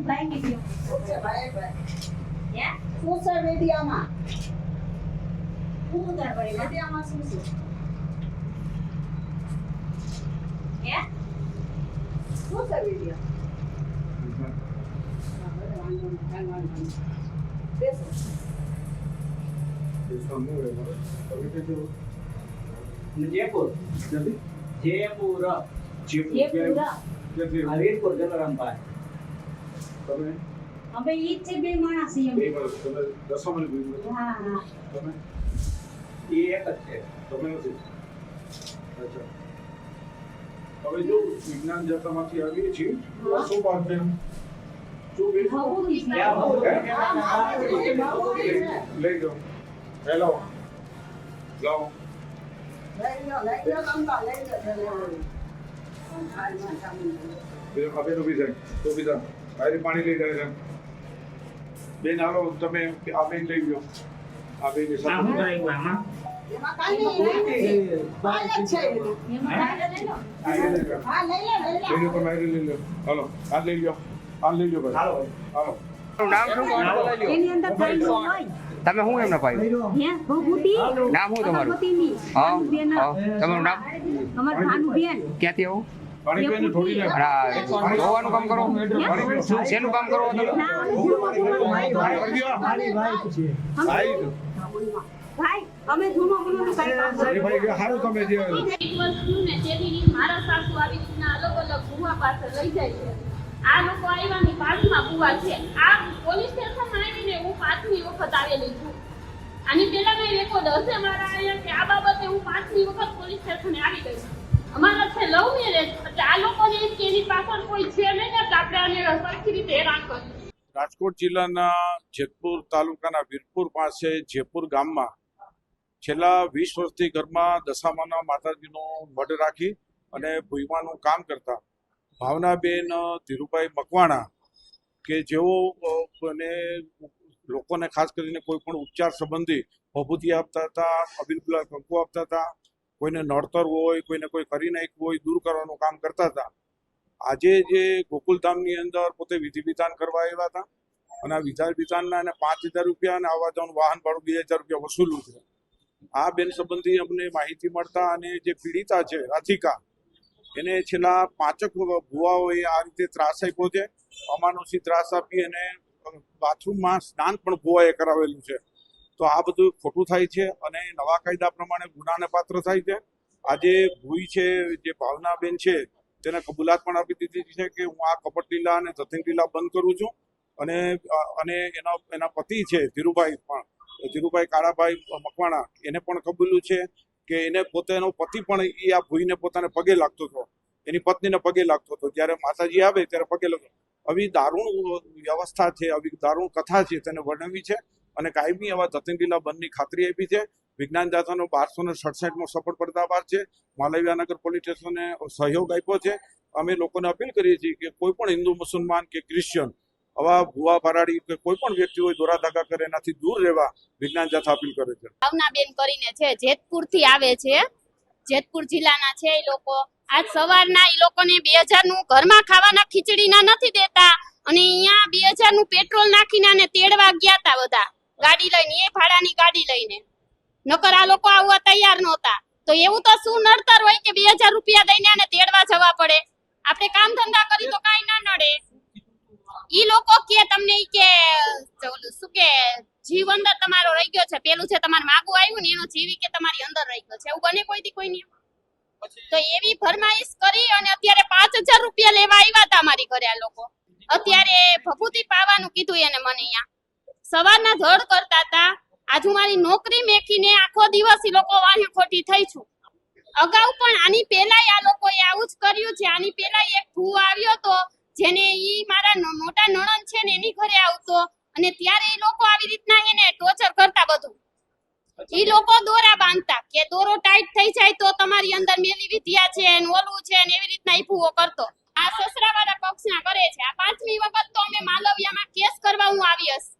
હું ભાંગી ગયો શું છે ભાઈ ભાઈ હે શું છે મીડિયામાં હું ઉધાર પડી માં મીડિયામાં શું છે? હે શું છે કાંઈ વાંધો નહીં. બેસો. જયપુર. જયપુર. જલારામ પૂરા પાસે હવે જ છે બે માણસ એમ. હા હા. એ એક જ છે. હવે જો વિજ્ઞાન આવીએ છીએ શું વાત છે? છે. લઈ જાઓ હેલો લો. શું બારે પાણી લઈ જાય છે. બેન હાલો તમે આ બેન લઈ ગયો આ બેન હાલો આ લઈ લો આ લઈ લો ભાઈ હાલો. હાલો. નામ શું? એની અંદર તમે શું એમને પાયું હે નામ શું તમારું? હા તમારું નામ? ક્યાંથી આવું? પાણી પીને થોડી લે અને આ ધોવાનું કામ કરો શેનું કામ કરો તમે? ના અમે જૂનો ગુનો ભાઈ પાણી પી ગયો ભાઈ અમે જૂનો ગુનો કાઈ કામ એ ભાઈ હારું તમે જે એક વર્ષ ને તેથી મારા સાસુ આવી રીતના અલગ અલગ ભૂવા પાસે લઈ જાય છે. આ લોકો આવ્યાની પાંચમા ભૂવા છે. આ પોલીસ સ્ટેશનમાં આવીને હું પાંચમી વખત આવેલી છું. આની પહેલાનો રેકોર્ડ હશે મારા અહીંયા કે આ બાબતે હું પાંચમી વખત પોલીસ સ્ટેશને આવી ગઈ છું. અમારા છે લવ મેરેજ એટલે આ લોકોની એની પાછળ કોઈ છે નહીં એટલે આપણે આને સરખી રીતે હેરાન કરીએ રાજકોટ જિલ્લાના જેતપુર તાલુકાના વીરપુર પાસે જેપુર ગામમાં છેલ્લા વીસ વર્ષથી ઘરમાં દશામાના માતાજીનું મઢ રાખી અને ભૂઈમાનું કામ કરતા ભાવનાબેન, ધીરુભાઈ મકવાણા કે જેઓ અને લોકોને ખાસ કરીને કોઈ પણ ઉપચાર સંબંધી ભભૂતિ આપતા હતા, અબિલ કંકુ આપતા હતા કોઈને નડતર હોય, કોઈને કોઈ કરી નાખવું હોય, દૂર કરવાનું કામ કરતા હતા. આજે જે ગોકુલધામની અંદર પોતે વિધિ વિધાન કરવા આવ્યા હતા અને આ વિધાન વિધાનના અને પાંચ હજાર રૂપિયા અને આવવા જવાનું વાહન ભાડું બે હજાર રૂપિયા વસૂલું છે. આ બેન સંબંધી અમને માહિતી મળતા અને જે પીડિતા છે, રાધિકા, એને છેલ્લા પાંચક ભુવાઓએ આ રીતે ત્રાસ આપ્યો છે. અમાનુષી ત્રાસ આપી અને બાથરૂમમાં સ્નાન પણ ભુવાએ કરાવેલું છે. તો આ બધું ખોટું થાય છે અને નવા કાયદા પ્રમાણે ગુનાને પાત્ર થાય છે. આજે ભૂઈ છે, જે ભાવનાબેન છે, તેને કબૂલાત પણ આપી દીધી છે કે હું આ કપટ લીલા અને ધતિંગ લીલા બંધ કરું છું. અને અને એના એના પતિ છે, ધીરુભાઈ પણ, ધીરુભાઈ કાળાભાઈ મકવાણા, એને પણ કબૂલ્યું છે કે એને પોતાનો પતિ પણ એ આ ભૂઈને પોતાને પગે લાગતો હતો. એની પત્નીને પગે લાગતો હતો. જ્યારે માતાજી આવે ત્યારે પગે લાગતો આવી દારૂણ વ્યવસ્થા છે, આવી દારૂણ કથા છે તેને વર્ણવી છે. અને કાયમી એવા જતીન લીલા બંધની ખાતરી આપી છે. વિજ્ઞાન જાથાનો બારસો ને સડસઠમો સફળ પડદાભાર છે. માલવ્યાનગર પોલીસ સ્ટેશને સહયોગ આપ્યો છે. અમે લોકોને અપીલ કરીએ છીએ કે કોઈ પણ હિન્દુ, મુસલમાન કે ક્રિશ્ચિયન, આવા ભુવા ભરાડી કે કોઈ પણ વ્યક્તિ હોય, દોરા ધાગા કરે, એનાથી દૂર રહેવા વિજ્ઞાન જાથા અપીલ કરે છે. ભાવનાબેન કરીને છે જેતપુરથી આવે છે. જેતપુર જિલ્લાના છે એ લોકો. આજ સવારના એ લોકોને બે હજારનું ઘરમાં ખાવાના ખીચડીના નથી દેતા. અને અહીંયા બે હજારનું પેટ્રોલ નાખીને અને તેડવા ગયા હતા બધા. ગાડી લઈને એ ભાડાની ગાડી લઈને. નકર આ લોકો આવવા તૈયાર નહોતા. તો એવું તો શું નડતર હોય કે બે હજાર રૂપિયા દઈને આને તેડવા જવા પડે? આપણે કામ ધંધા કરી તો કાંઈ ના નડે. ઈ લોકો કે તમને કે શું કે જીવ અંદર તમારો રહી ગયો છે. પેલું છે તમારે માગું આવ્યું ને એનો જીવ કે તમારી અંદર રહી ગયો છે. એવું બને કોઈ થી કોઈ તો એવી ફરમાઈશ કરી અને અત્યારે પાંચ હજાર રૂપિયા લેવા આવ્યા હતા મારી ઘરે આ લોકો. અત્યારે ભભૂતિ પાવાનું કીધું એને મને અહીંયા. સવારના ધડ કરતા હતા આજુ મારી નોકરી મેકીને આખો દિવસ એ લોકો વાહે ખોટી થઈ છું. અગાઉ પણ આની પહેલાય આ લોકોએ આવું જ કર્યું છે. આની પહેલાય એક ભૂ આવ્યો તો, જેને ઈ મારા મોટા નણંદ છે ને એની ઘરે આવતો. અને ત્યારે એ લોકો આવી રીતના એને ટોર્ચર કરતા બધું. ઈ લોકો દોરા બાંધતા કે દોરો ટાઈટ થઈ જાય તો તમારી અંદર મેલી વિદ્યા છે ને ઓલું છે ને એવી રીતના એ ભૂવો કરતો. આ સસરાવાળા પક્ષના કરે છે. આ પાંચમી વખત તો અમે માલવિયામાં કેસ કરવા હું આવી હશ.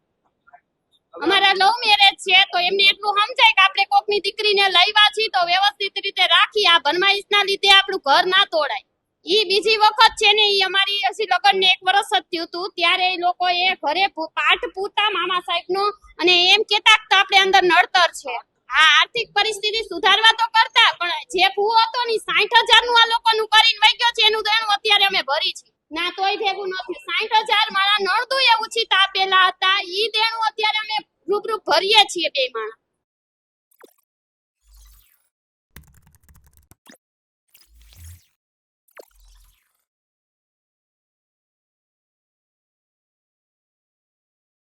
અમારા લવ મેરેજ છે, તો એમને એટલું સમજાય કે આપણે કોકની દીકરીને લઈવા છીએ, તો વ્યવસ્થિત રીતે રાખી આ ભરમાઈશના લીધે આપણું ઘર ના તોડાય. ઈ બીજી વખત છે ને, ઈ અમારી હજી લગ્ન ને એક વર્ષ જ થયું હતું, ત્યારે એ લોકોએ ઘરે ભૂ- પાઠ પૂતા મામા સાહેબ નો અને એમ કેતા કે આપણે અંદર નડતર છે. આ આર્થિક પરિસ્થિતિ સુધારવા તો કરતા, પણ જે ભૂ હતો ને સાઠ હજારનું આ લોકોનું કરીને